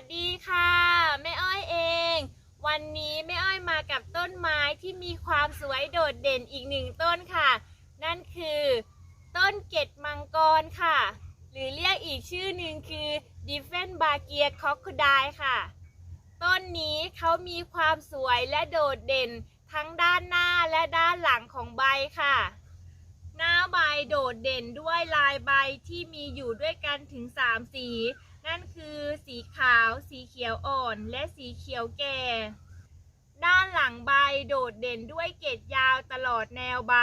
วัสดีค่ะแม่อ้อยเอง วันนี้แม่อ้อยมากับต้นไม้ที่มีความสวยโดดเด่นอีกหนึ่งต้นค่ะ นั่นคือ ต้นเกตมังกรค่ะ หรือเรียกอีกชื่อหนึ่งคือ d i f f e n b a g i a c o c o d i ค่ะ ต้นนี้เขามีความสวยและโดดเด่นทั้งด้านหน้าและด้านหลังของใบค่ะ หน้าใบโดดเด่นด้วยลายใบที่มีอยู่ด้วยกันถึง 3 สี นั่นคือสีขาว สีเขียวอ่อน และสีเขียวแก่ ด้านหลังใบโดดเด่นด้วยเกล็ดยาวตลอดแนวใบ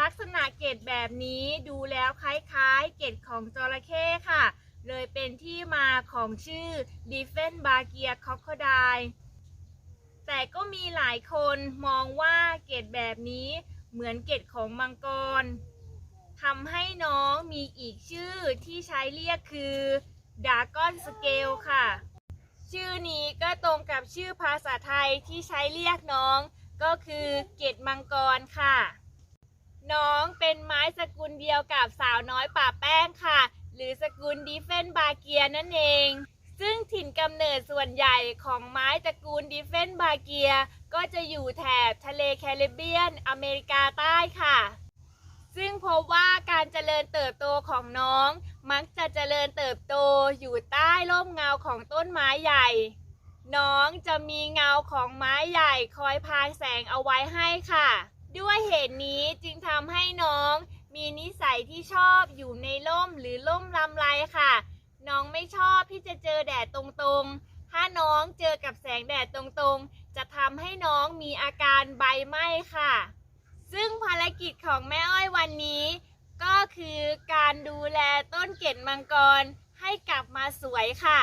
ลักษณะเกล็ดแบบนี้ดูแล้วคล้ายๆ เกล็ดของจระเข้ค่ะ เลยเป็นที่มาของชื่อ d i f f e n b a g i a c o c o d i แต่ก็มีหลายคนมองว่าเกล็ดแบบนี้เหมือนเกล็ดของมังกร ทำให้น้องมีอีกชื่อที่ใช้เรียกคือดากอนสเกลค่ะ ชื่อนี้ก็ตรงกับชื่อภาษาไทยที่ใช้เรียกน้อง ก็คือเกดมังกรค่ะ น้องเป็นไม้สกุลเดียวกับสาวน้อยป่าแป้งค่ะ หรือสกุลดีเฟนบาเกียนั่นเอง ซึ่งถิ่นกำเนิดส่วนใหญ่ของไม้ตระกูลดิเฟนบาเกียก็จะอยู่แถบทะเลแคริบเบียนอเมริกาใต้ค่ะ ซึ่งพบว่าการเจริญเติบโตของน้อง มักจะเจริญเติบโตอยู่ใต้ร่มเงาของต้นไม้ใหญ่ น้องจะมีเงาของไม้ใหญ่คอยพายแสงเอาไว้ให้ค่ะ ด้วยเหตุนี้จึงทำให้น้อง มีนิสัยที่ชอบอยู่ในร่มหรือร่มลำไรค่ะ น้องไม่ชอบที่จะเจอแดดตรงๆ ถ้าน้องเจอกับแสงแดดตรงๆ จะทำให้น้องมีอาการใบไหม้ค่ะ ซึ่งภารกิจของแม่อ้อยวันนี้ ก็คือการดูแลต้นเกล็ดมังกรให้กลับมาสวยค่ะ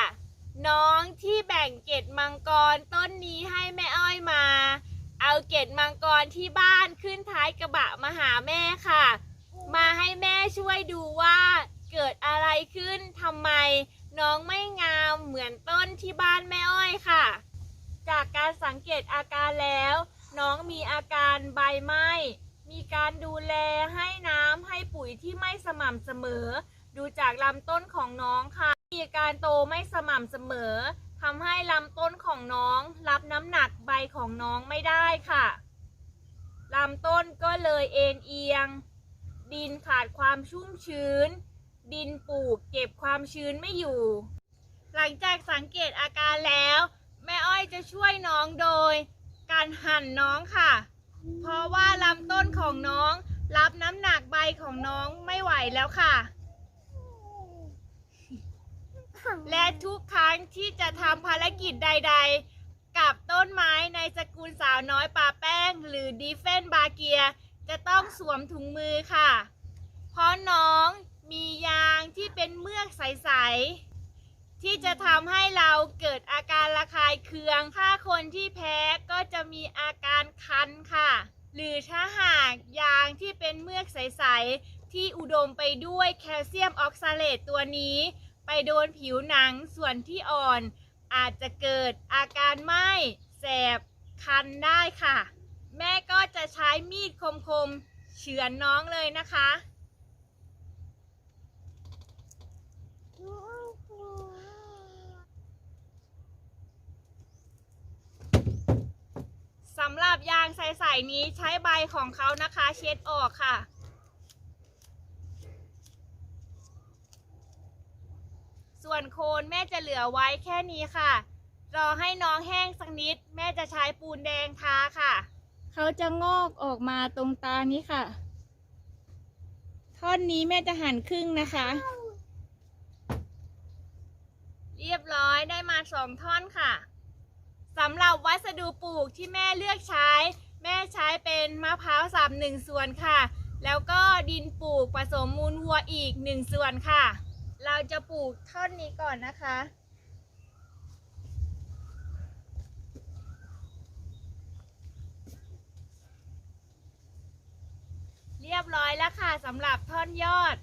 น้องที่แบ่งเกล็ดมังกรต้นนี้ให้แม่อ้อยมา เอาเกล็ดมังกรที่บ้านขึ้นท้ายกระบะมาหาแม่ค่ะ มาให้แม่ช่วยดูว่าเกิดอะไรขึ้นทำไม น้องไม่งามเหมือนต้นที่บ้านแม่อ้อยค่ะ จากการสังเกตอาการแล้ว น้องมีอาการใบไหม้มีการดูแลให้น้ำให้ปุ๋ยที่ไม่สม่ำเสมอ ดูจากลำต้นของน้องค่ะ มีการโตไม่สม่ำเสมอทำให้ลำต้นของน้อง รับน้ำหนักใบของน้องไม่ได้ค่ะลำต้นก็เลยเอ็นเอียง ดินขาดความชุ่มชื้น ดินปลูกเก็บความชื้นไม่อยู่ หลังจากสังเกตอาการแล้ว แม่อ้อยจะช่วยน้องโดย การหั่นน้องค่ะ เพราะว่าลำต้นของน้องรับน้ำหนักใบของน้องไม่ไหวแล้วค่ะ และทุกครั้งที่จะทำภารกิจใด ๆ กับต้นไม้ในสกุลสาวน้อยป่าแป้ง หรือดีเฟนบาเกีย จะต้องสวมถุงมือค่ะ เพราะน้องมียางที่เป็นเมือกใส ๆ ที่จะทำให้เราเกิดอาการระคายเคือง ถ้าคนที่แพ้ก็จะมีอาการคันค่ะ หรือถ้าหากยางที่เป็นเมือกใส ๆ ที่อุดมไปด้วยแคลเซียมออกซาเลตตัวนี้ ไปโดนผิวหนังส่วนที่อ่อน อาจจะเกิดอาการไหม้แสบ คันได้ค่ะ แม่ก็จะใช้มีดคมๆเฉือนน้องเลยนะคะ สำหรับยางใสๆนี้ใช้ใบของเขานะคะ เช็ดออกค่ะ ส่วนโคนแม่จะเหลือไว้แค่นี้ค่ะ รอให้น้องแห้งสักนิด แม่จะใช้ปูนแดงทาค่ะ เขาจะงอกออกมาตรงตานี้ค่ะ ท่อนนี้แม่จะหั่นครึ่งนะคะ เรียบร้อยได้มาสองท่อนค่ะ สำหรับวัสดุปลูกที่แม่เลือกใช้ แม่ใช้เป็นมะพร้าวสับหนึ่งส่วนค่ะ แล้วก็ดินปลูกผสมมูลวัวอีกหนึ่งส่วนค่ะ เราจะปลูกท่อนนี้ก่อนนะคะ เรียบร้อยแล้วค่ะสำหรับท่อนยอด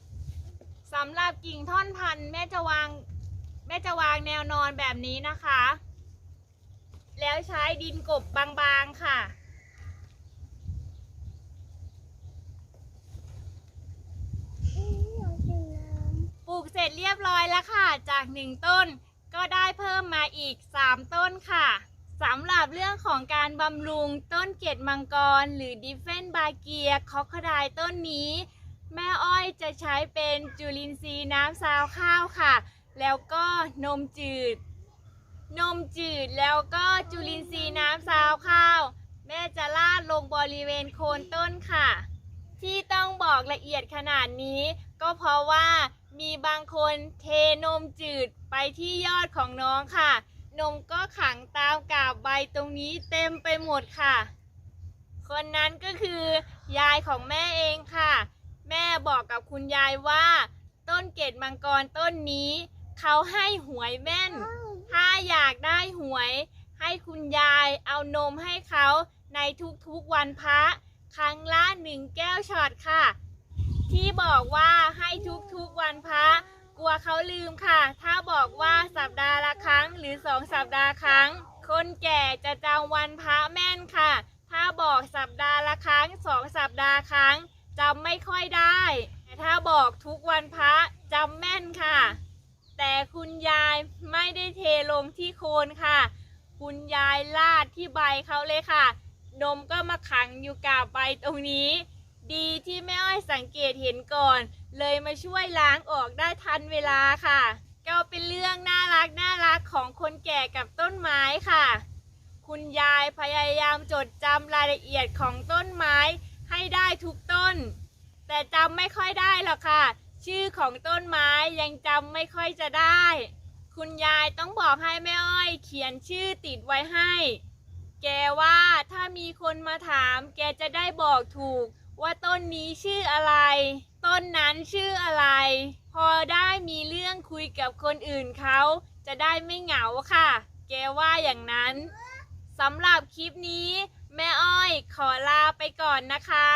สำหรับกิ่งท่อนพันธุ์แม่จะวางแม่จะวางแนวนอนแบบนี้นะคะ แล้วใช้ดินกบบางๆค่ะ ปลูกเสร็จเรียบร้อยแล้วค่ะ จากหนึ่งต้นก็ได้เพิ่มมาอีก 3 ต้นค่ะสำหรับเรื่องของการบำรุงต้นเกตมังกร หรือดิฟเฟนบาเกียคอกคดายต้นนี้ แม่อ้อยจะใช้เป็นจุลินทรีย์น้ำซาวข้าวค่ะ แล้วก็นมจืด นมจืดแล้วก็จุลินทรีย์น้ำซาวข้าว แม่จะลาดลงบริเวณโคนต้นค่ะ ที่ต้องบอกละเอียดขนาดนี้ ก็เพราะว่ามีบางคนเทนมจืดไปที่ยอดของน้องค่ะ นมก็ขังตามกาบใบตรงนี้เต็มไปหมดค่ะ คนนั้นก็คือยายของแม่เองค่ะ แม่บอกกับคุณยายว่า ต้นเกตมังกรต้นนี้ เขาให้หวยแม่น ถ้าอยากได้หวย ให้คุณยายเอานมให้เขาในทุกๆวันพระ ครั้งละหนึ่งแก้วช็อตค่ะ ที่บอกว่าให้ทุกๆวันพระ กลัวเขาลืมค่ะ ถ้าบอกว่าสัปดาห์ละครั้งหรือสองสัปดาห์ครั้ง คนแก่จะจำวันพระแม่นค่ะ ถ้าบอกสัปดาห์ละครั้งสองสัปดาห์ครั้งจำไม่ค่อยได้ แต่ถ้าบอกทุกวันพระจำแม่นค่ะ แต่คุณยายไม่ได้เทลงที่โคนค่ะ คุณยายลาดที่ใบเขาเลยค่ะ นมก็มาขังอยู่กับใบตรงนี้ ดีที่แม่อ้อยสังเกตเห็นก่อน เลยมาช่วยล้างออกได้ทันเวลาค่ะ ก็เป็นเรื่องน่ารักน่ารักของคนแก่กับต้นไม้ค่ะ คุณยายพยายามจดจำรายละเอียดของต้นไม้ให้ได้ทุกต้น แต่จำไม่ค่อยได้หรอกค่ะ ชื่อของต้นไม้ยังจำไม่ค่อยจะได้ คุณยายต้องบอกให้แม่อ้อย เขียนชื่อติดไว้ให้ แกว่าถ้ามีคนมาถาม แกจะได้บอกถูก ว่าต้นนี้ชื่ออะไร ต้นนั้นชื่ออะไร พอได้มีเรื่องคุยกับคนอื่นเขา จะได้ไม่เหงาค่ะ แกว่าอย่างนั้นสำหรับคลิปนี้ แม่อ้อยขอลาไปก่อนนะคะ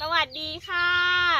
สวัสดีค่ะ